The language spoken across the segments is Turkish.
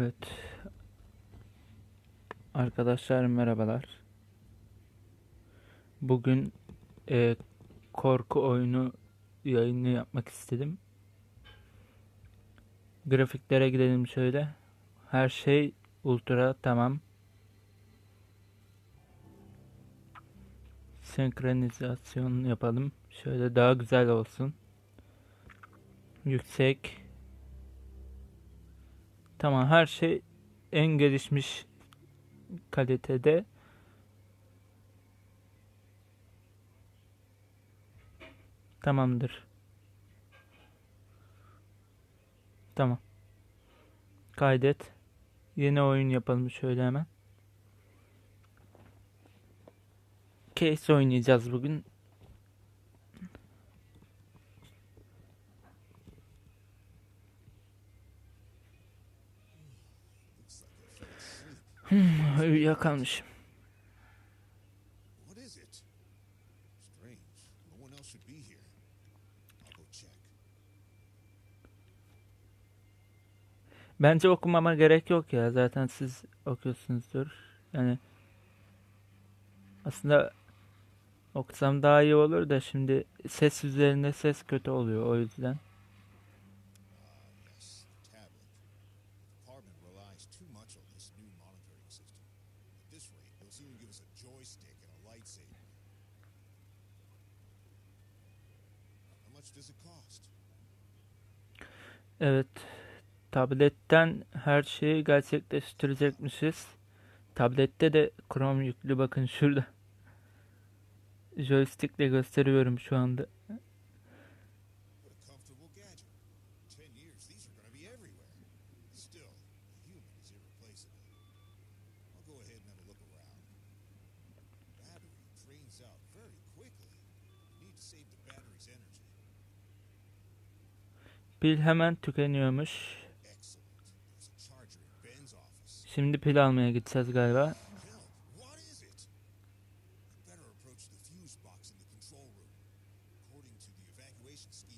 Evet. Arkadaşlar merhabalar. Bugün e, korku oyunu yayını yapmak istedim. Grafiklere gidelim şöyle. Her şey ultra tamam. Senkronizasyon yapalım. Şöyle daha güzel olsun. Yüksek. Tamam her şey en gelişmiş kalitede. Tamamdır. Tamam. Kaydet. Yeni oyun yapalım şöyle hemen. Case oynayacağız bugün. Go check. Bence okumama gerek yok ya. Zaten siz okuyorsunuzdur. Yani aslında okusam daha iyi olur da şimdi ses üzerinde ses kötü oluyor o yüzden. This rate, they'll soon give us a joystick and a lightsaber. How much does it cost? Evet. Tabletten her şeyi gerçekleştirecekmişiz. Tablette de Chrome yüklü bakın şurada. Joystickle gösteriyorum şu anda.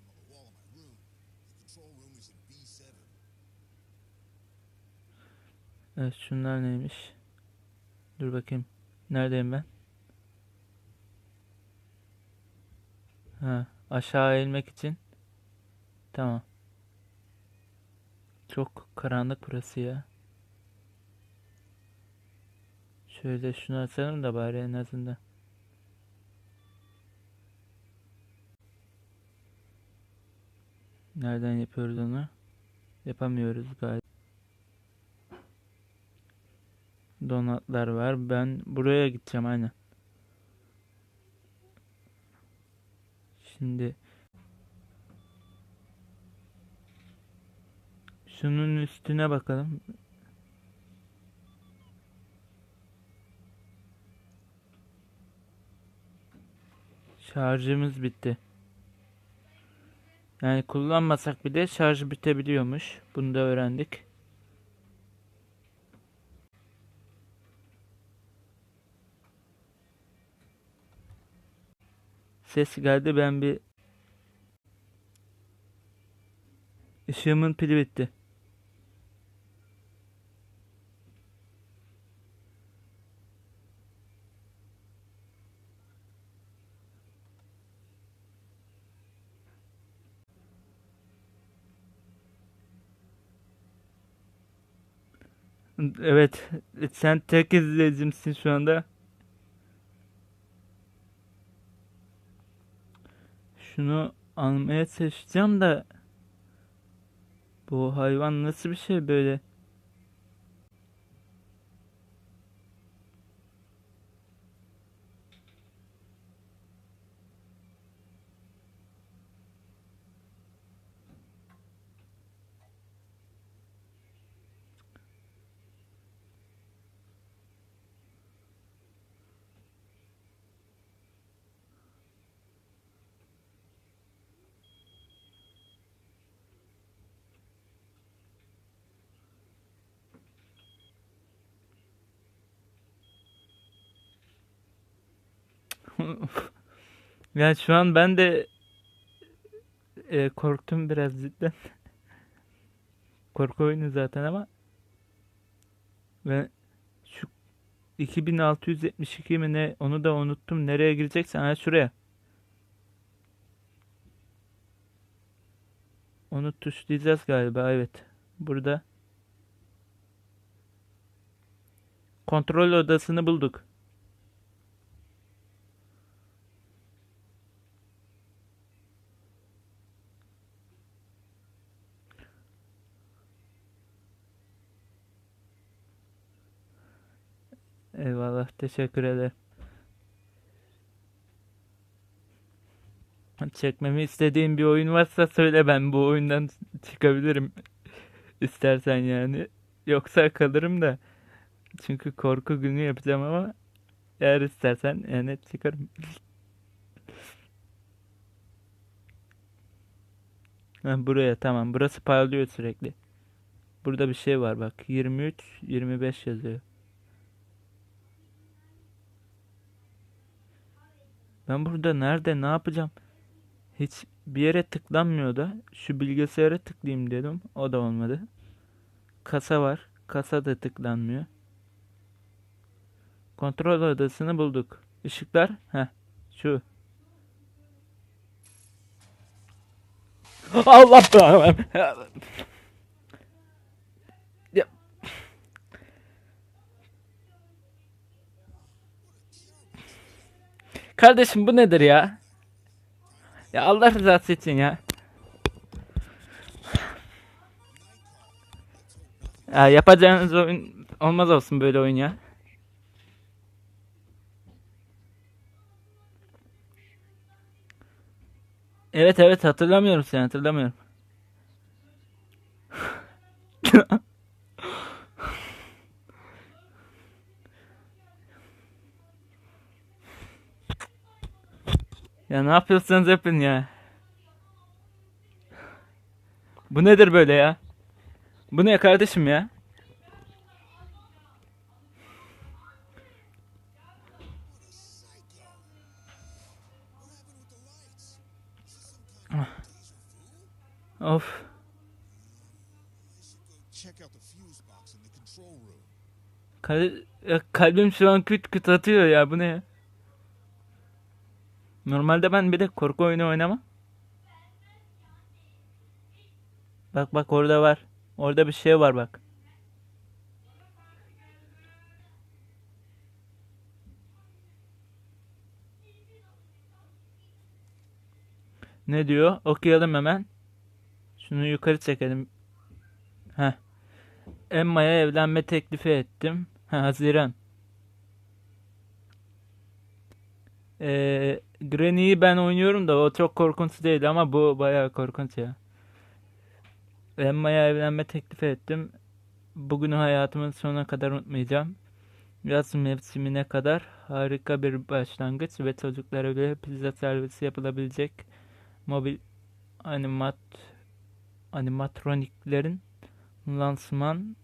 My room, the control room is in B7. Evet şunlar neymiş? Dur bakayım. Neredeyim ben? Ha, aşağı inmek için. Tamam. Çok karanlık burası ya. Şöyle şunu açalım da bari en azından. Nereden yapıyoruz onu? Yapamıyoruz galiba. Donatlar var. Ben buraya gideceğim aynen. Şimdi şunun üstüne bakalım. Şarjımız bitti. Yani kullanmasak bile şarj bitebiliyormuş. Bunu da öğrendik. Ses geldi ben bir ışığımın pili bitti. Evet, sen tek izleyicimsin şu anda. Şunu almaya çalışacağım da bu hayvan nasıl bir şey böyle? Yani şu an ben de e, korktum biraz cidden. Korku oyunu zaten ama Ve şu 2672 mi ne onu da unuttum. Nereye gireceksen ha şuraya. Onu tuşlayacağız galiba evet. Burada kontrol odasını bulduk. Eyvallah teşekkür ederim. Çekmemi istediğin bir oyun varsa söyle ben bu oyundan çıkabilirim. İstersen yani. Yoksa kalırım da. Çünkü korku günü yapacağım ama eğer istersen yani çıkarım. Ha, buraya tamam. Burası parlıyor sürekli. Burada bir şey var bak. 23, 25 yazıyor. Ben burada nerede ne yapacağım? Hiç bir yere tıklanmıyor da. Şu bilgisayara tıklayayım dedim. O da olmadı. Kasa var. Kasa da tıklanmıyor. Kontrol odasını bulduk. Işıklar. Heh. Şu. Allah Kardeşim bu nedir ya? Ya Allah rızası için ya. Ya yapacağınız oyun olmaz olsun böyle oyun ya. Evet evet hatırlamıyorum seni hatırlamıyorum. Ya ne yapıyorsanız yapın ya. Bu nedir böyle ya? Bu ne kardeşim ya? Of. Control room. Kal- kalbim şu an küt küt atıyor ya bu ne ya? Normalde ben bir de korku oyunu oynamam. Bak bak orada var. Orada bir şey var bak. Ne diyor? Okuyalım hemen. Şunu yukarı çekelim. Heh. Emma'ya evlenme teklifi ettim. Ha, Haziran. Ee, Granny'yi ben oynuyorum da o çok korkunç değil ama bu bayağı korkunç ya. Emma'ya evlenme teklifi ettim. Bugünü hayatımın sonuna kadar unutmayacağım. Yaz mevsimine kadar harika bir başlangıç ve çocuklara bile pizza servisi yapılabilecek mobil animat animatroniklerin lansman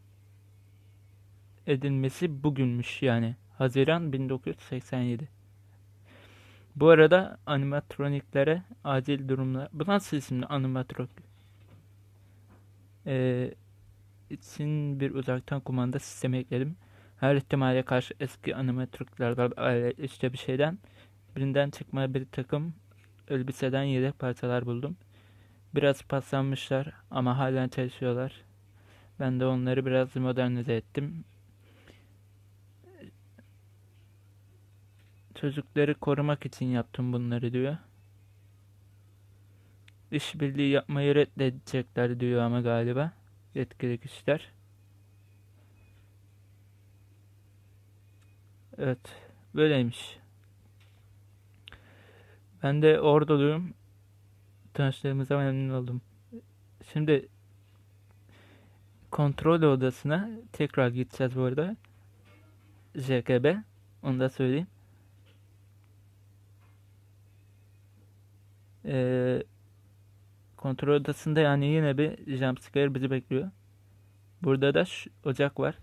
edilmesi bugünmüş yani. Haziran 1987. Bu arada animatroniklere acil durumlar... Bu nasıl isimli animatronik? Ee, için bir uzaktan kumanda sistemi ekledim. Her ihtimale karşı eski animatroniklerden işte bir şeyden birinden çıkma bir takım elbiseden yedek parçalar buldum. Biraz paslanmışlar ama halen çalışıyorlar. Ben de onları biraz modernize ettim. Çocukları korumak için yaptım bunları diyor. İşbirliği yapmayı reddedecekler diyor ama galiba. Yetkili kişiler. Evet. Böyleymiş. Ben de orduluyum. Tanıştığımıza memnun oldum. Şimdi kontrol odasına tekrar gideceğiz bu arada. JKB. Onu da söyleyeyim. Ee, kontrol odasında yani yine bir jumpscare bizi bekliyor. Burada da ocak var.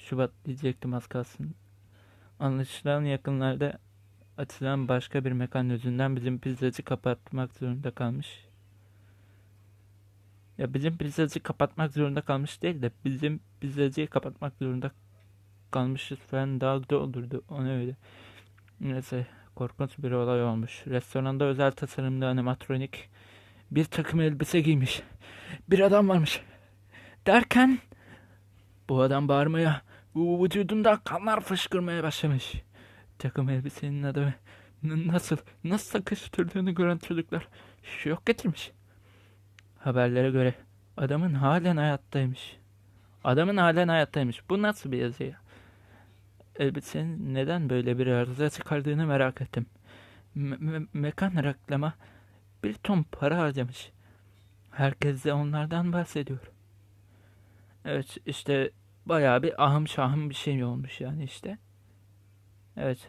Şubat diyecektim az kalsın. Anlaşılan yakınlarda açılan başka bir mekan yüzünden bizim pizzacı kapatmak zorunda kalmış. Ya bizim pizzacı kapatmak zorunda kalmış değil de bizim pizzacıyı kapatmak zorunda kalmışız falan daha güzel olurdu. Onu öyle. Neyse korkunç bir olay olmuş. Restoranda özel tasarımlı animatronik bir takım elbise giymiş. Bir adam varmış. Derken bu adam bağırmaya, vücudunda kanlar fışkırmaya başlamış. Takım elbisenin adamı n- nasıl, nasıl sıkıştırdığını gören çocuklar şok getirmiş. Haberlere göre adamın halen hayattaymış. Adamın halen hayattaymış. Bu nasıl bir yazı ya? Elbisenin neden böyle bir arıza çıkardığını merak ettim. Me- me- mekan reklama bir ton para harcamış. Herkes de onlardan bahsediyor. Evet işte bayağı bir ahım şahım bir şey olmuş yani işte. Evet.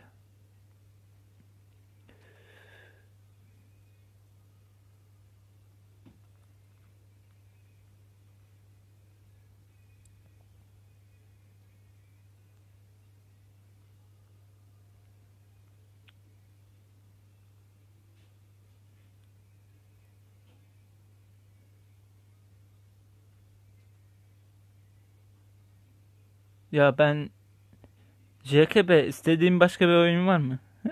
Ya ben JKB istediğin başka bir oyun var mı?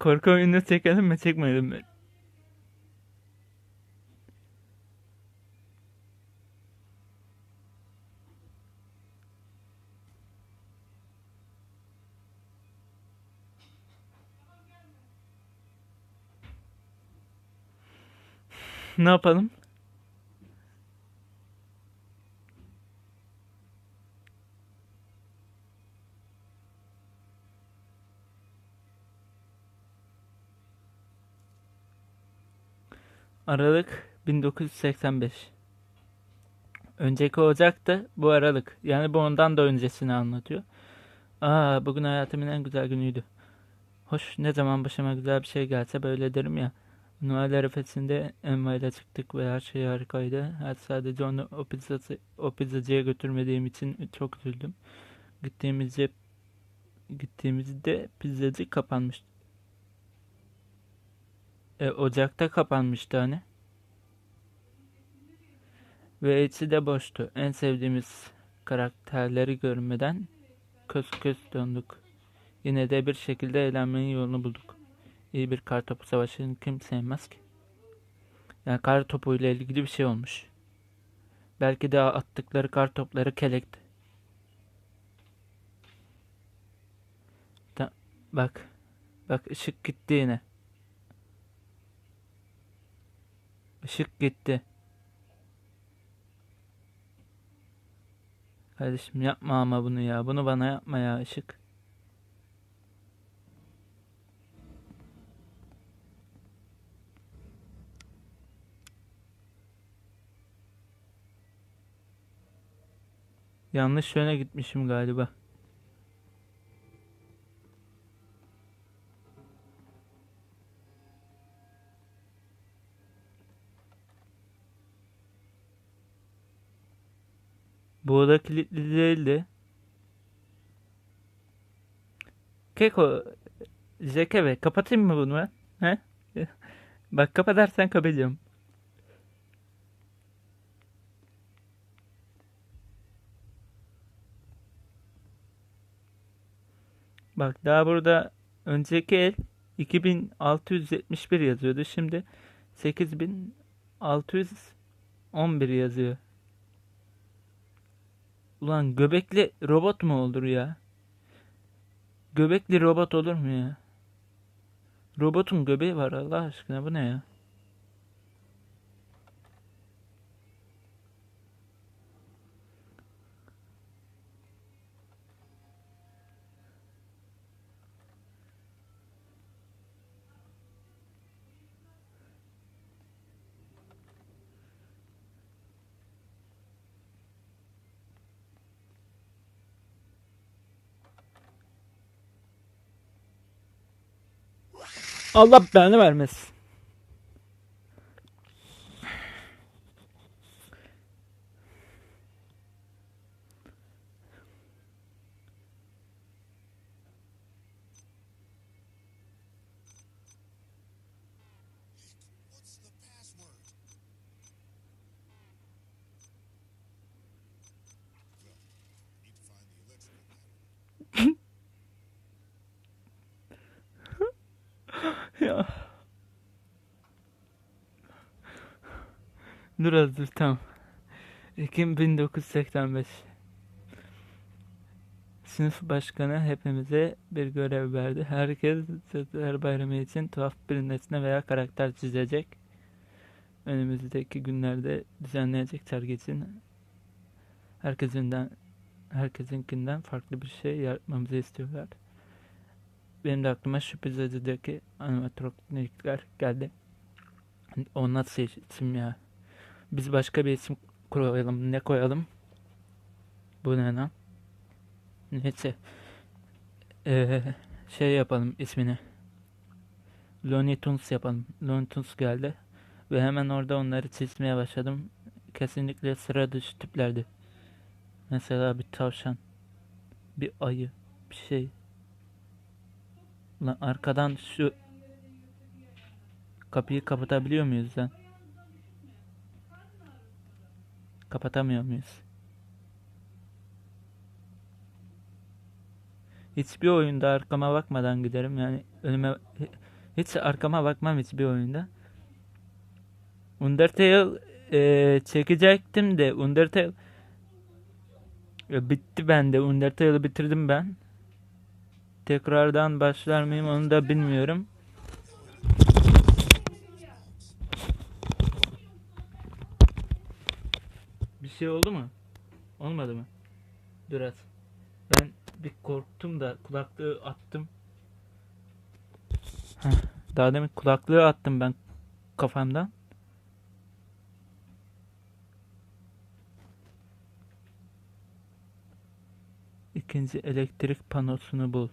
Korku oyunu çekelim mi çekmeyelim mi? Ne yapalım? Aralık 1985. Önceki Ocak'ta bu Aralık. Yani bu ondan da öncesini anlatıyor. Aa bugün hayatımın en güzel günüydü. Hoş ne zaman başıma güzel bir şey gelse böyle derim ya. Noel arifesinde Emma ile çıktık ve her şey harikaydı. Her sadece onu o, pizzası, o pizzacıya götürmediğim için çok üzüldüm. Gittiğimizde gittiğimizde pizzacı kapanmıştı. E, Ocak'ta kapanmıştı hani. Ve içi de boştu. En sevdiğimiz karakterleri görmeden köz köz döndük. Yine de bir şekilde eğlenmenin yolunu bulduk. İyi bir kartopu savaşını kim sevmez ki? Yani kar topu ile ilgili bir şey olmuş. Belki de attıkları kar topları kelekti. Ta- bak. Bak ışık gitti yine. Işık gitti. Kardeşim yapma ama bunu ya. Bunu bana yapma ya ışık. Yanlış yöne gitmişim galiba. Bu oda kilitli değildi. Keko, Zekebe kapatayım mı bunu ben? He? Bak kapatarsan kapatacağım. Bak daha burada önceki el 2671 yazıyordu. Şimdi 8611 yazıyor. Ulan göbekli robot mu olur ya? Göbekli robot olur mu ya? Robotun göbeği var Allah aşkına bu ne ya? Allah belanı vermesin. Ya. Dur dur tamam. Ekim 1985. Sınıf başkanı hepimize bir görev verdi. Herkes Cadılar Bayramı için tuhaf bir nesne veya karakter çizecek. Önümüzdeki günlerde düzenlenecek sergi için herkesinden herkesinkinden farklı bir şey yapmamızı istiyorlar. Benim de aklıma Sürpriz Acı'daki animatronikler geldi. O nasıl isim ya? Biz başka bir isim koyalım. Ne koyalım? Bu ne lan? Neyse. Ee, şey yapalım ismini. Looney Tunes yapalım. Looney Tunes geldi. Ve hemen orada onları çizmeye başladım. Kesinlikle sıra dışı tiplerdi. Mesela bir tavşan. Bir ayı. Bir şey. Lan arkadan şu kapıyı kapatabiliyor muyuz lan? Kapatamıyor muyuz? Hiçbir oyunda arkama bakmadan giderim. Yani önüme hiç arkama bakmam hiçbir oyunda. Undertale eee, çekecektim de Undertale e, bitti bende. Undertale'ı bitirdim ben. Tekrardan başlar mıyım onu da bilmiyorum. Bir şey oldu mu? Olmadı mı? Biraz. Ben bir korktum da kulaklığı attım. Daha demin kulaklığı attım ben kafamdan. İkinci elektrik panosunu bul.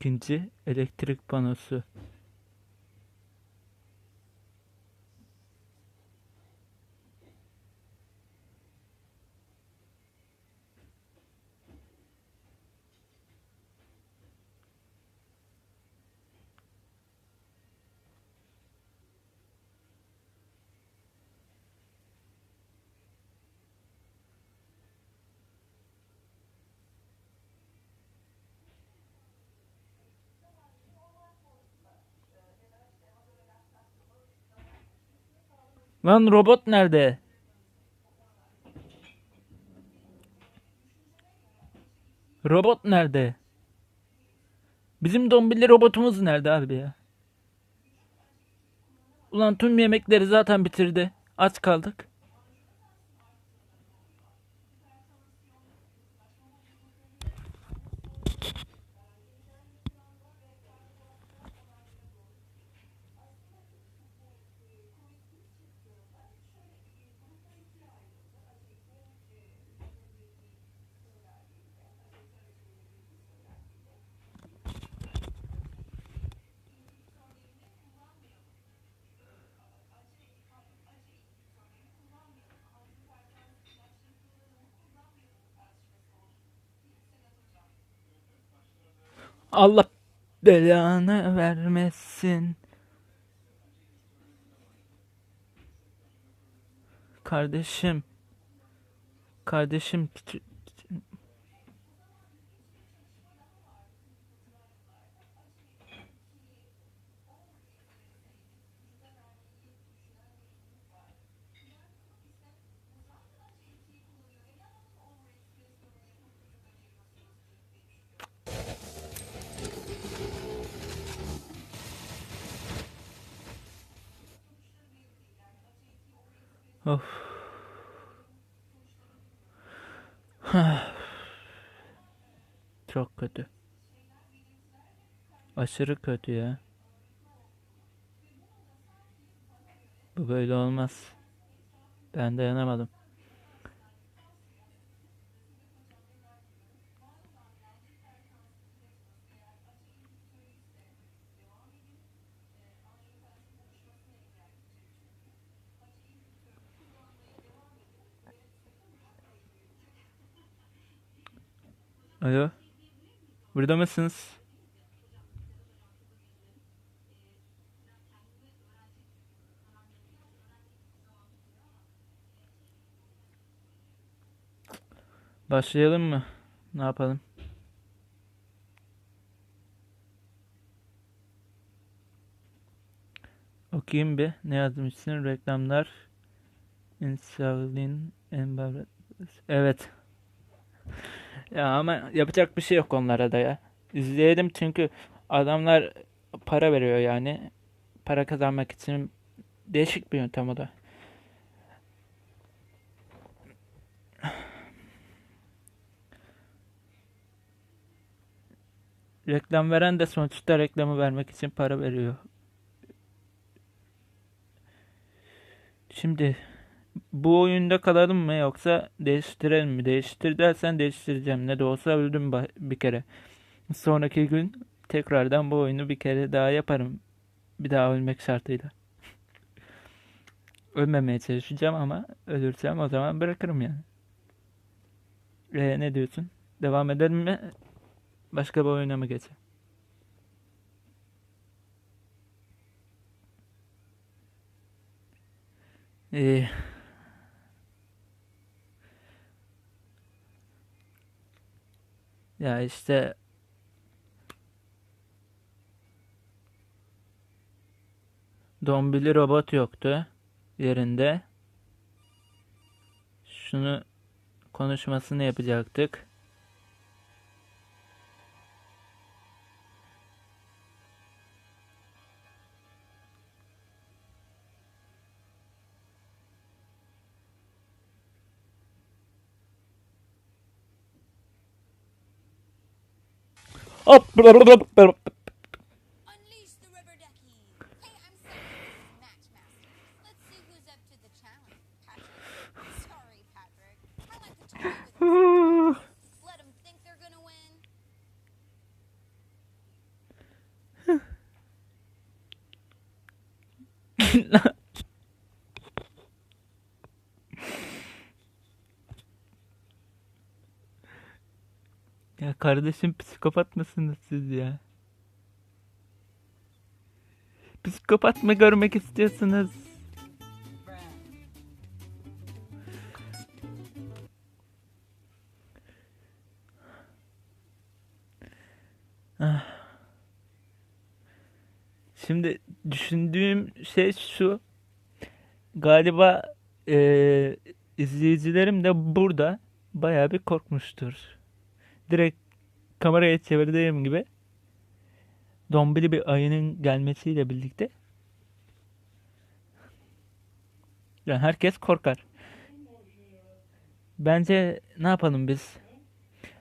İkinci elektrik panosu. Lan robot nerede? Robot nerede? Bizim dombili robotumuz nerede abi ya? Ulan tüm yemekleri zaten bitirdi. Aç kaldık. Allah belanı vermesin. Kardeşim. Kardeşim küçük- Of. Çok kötü. Aşırı kötü ya. Bu böyle olmaz. Ben dayanamadım. Alo. Burada mısınız? Başlayalım mı? Ne yapalım? Okuyayım bir. Ne yazmışsın? Reklamlar. Insulin. Evet. Ya ama yapacak bir şey yok onlara da ya. İzleyelim çünkü adamlar para veriyor yani. Para kazanmak için değişik bir yöntem o da. Reklam veren de sonuçta reklamı vermek için para veriyor. Şimdi bu oyunda kalalım mı yoksa değiştirelim mi? Değiştir dersen değiştireceğim. Ne de olsa öldüm bir kere. Sonraki gün tekrardan bu oyunu bir kere daha yaparım. Bir daha ölmek şartıyla. Ölmemeye çalışacağım ama ölürsem o zaman bırakırım yani. Ee, ne diyorsun? Devam edelim mi? Başka bir oyuna mı geçelim? Ee, ya işte dombili robot yoktu yerinde. Şunu konuşmasını yapacaktık. Oh, kardeşim psikopat mısınız siz ya? Psikopat mı görmek istiyorsunuz? Ah. Şimdi düşündüğüm şey şu. Galiba eee, izleyicilerim de burada bayağı bir korkmuştur. Direkt kameraya çevirdiğim gibi dombili bir ayının gelmesiyle birlikte yani herkes korkar. Bence ne yapalım biz?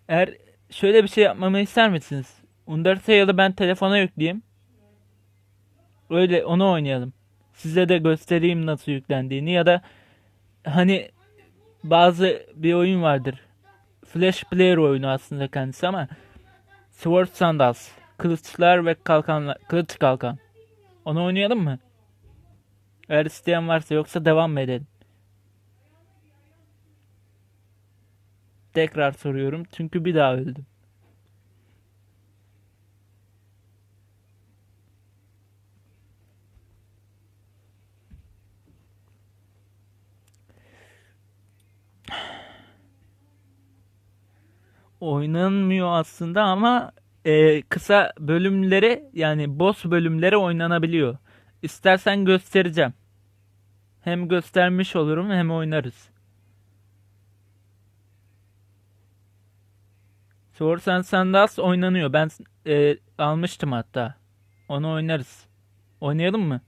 Eğer şöyle bir şey yapmamı ister misiniz? Undertale'ı ben telefona yükleyeyim. Öyle onu oynayalım. Size de göstereyim nasıl yüklendiğini ya da hani bazı bir oyun vardır. Flash Player oyunu aslında kendisi ama Sword Sandals. Kılıçlar ve kalkanlar. Kılıç kalkan. Onu oynayalım mı? Eğer isteyen varsa yoksa devam mı edelim? Tekrar soruyorum çünkü bir daha öldüm. Oynanmıyor aslında ama e, kısa bölümleri yani boss bölümleri oynanabiliyor. İstersen göstereceğim. Hem göstermiş olurum hem oynarız. Swords and Sandals oynanıyor. Ben e, almıştım hatta. Onu oynarız. Oynayalım mı?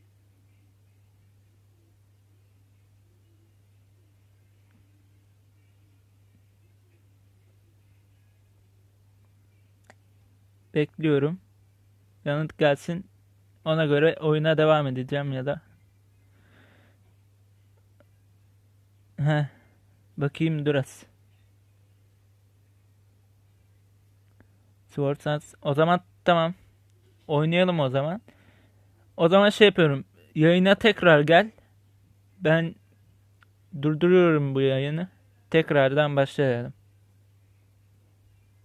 Bekliyorum. Yanıt gelsin. Ona göre oyuna devam edeceğim ya da. Heh. Bakayım Duras. Sword Sans. O zaman tamam. Oynayalım o zaman. O zaman şey yapıyorum. Yayına tekrar gel. Ben durduruyorum bu yayını. Tekrardan başlayalım.